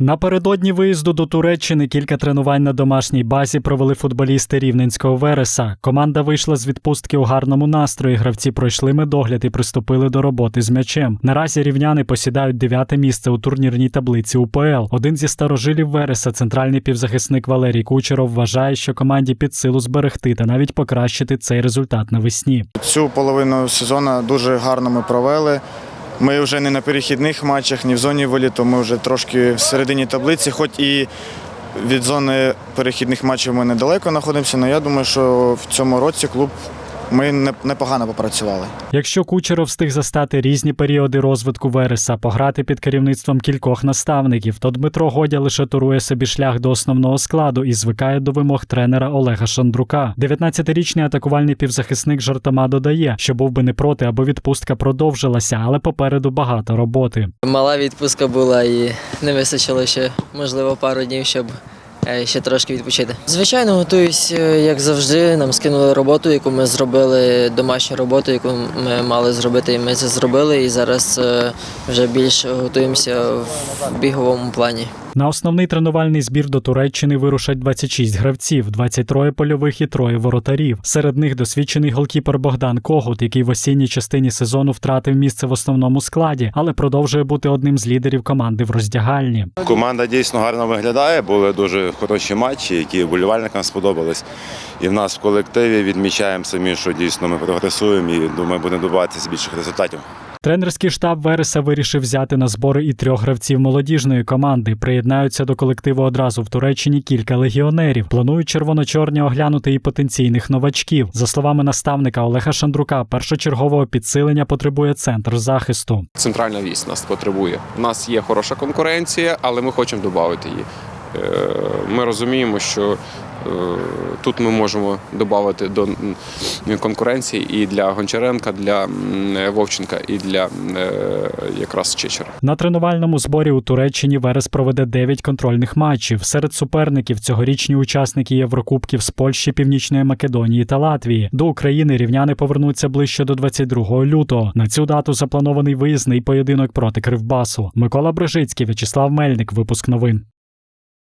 Напередодні виїзду до Туреччини кілька тренувань на домашній базі провели футболісти рівненського Вереса. Команда вийшла з відпустки у гарному настрої. Гравці пройшли медогляд і приступили до роботи з м'ячем. Наразі рівняни посідають дев'яте місце у турнірній таблиці УПЛ. Один зі старожилів Вереса, центральний півзахисник Валерій Кучеров, вважає, що команді під силу зберегти та навіть покращити цей результат навесні. Цю половину сезону дуже гарно ми провели. Ми вже не на перехідних матчах, ні в зоні виліту. Ми вже трошки в середині таблиці, хоч і від зони перехідних матчів ми недалеко знаходимося, але я думаю, що в цьому році клуб ми непогано попрацювали. Якщо Кучеров встиг застати різні періоди розвитку Вереса, пограти під керівництвом кількох наставників, то Дмитро Годя лише турує собі шлях до основного складу і звикає до вимог тренера Олега Шандрука. 19-річний атакувальний півзахисник жартома додає, що був би не проти, аби відпустка продовжилася, але попереду багато роботи. Мала відпустка була і не вистачило ще, можливо, пару днів, щоб ще трошки відпочити. Звичайно, готуюсь, е, як завжди. Нам скинули роботу, яку ми зробили, домашню роботу, яку ми мали зробити, і ми це зробили. І зараз е, вже більше готуємося в біговому плані. На основний тренувальний збір до Туреччини вирушать 26 гравців, 23 польових і троє воротарів. Серед них досвідчений голкіпер Богдан Когут, який в осінній частині сезону втратив місце в основному складі, але продовжує бути одним з лідерів команди в роздягальні. Команда дійсно гарно виглядає. Були дуже хороші матчі, які вболівальникам сподобались. І в нас в колективі відмічаємо самі, що дійсно ми прогресуємо і думаю, будемо добиватися більших результатів. Тренерський штаб Вереса вирішив взяти на збори і трьох гравців молодіжної команди. Приєднаються до колективу одразу в Туреччині кілька легіонерів. Планують червоно-чорні оглянути і потенційних новачків. За словами наставника Олега Шандрука, першочергового підсилення потребує центр захисту. центральна вісь нас потребує. У нас є хороша конкуренція, але ми хочемо додати її. Е, Ми розуміємо, що тут ми можемо додати до конкуренції і для Гончаренка, для Вовченка, і для е, якраз Чечера. На тренувальному зборі у Туреччині Верес проведе 9 контрольних матчів. Серед суперників цьогорічні учасники Єврокубків з Польщі, Північної Македонії та Латвії. До України рівняни повернуться ближче до 22 лютого. На цю дату запланований виїзний поєдинок проти Кривбасу. Микола Брижицький, В'ячеслав Мельник. Випуск новин.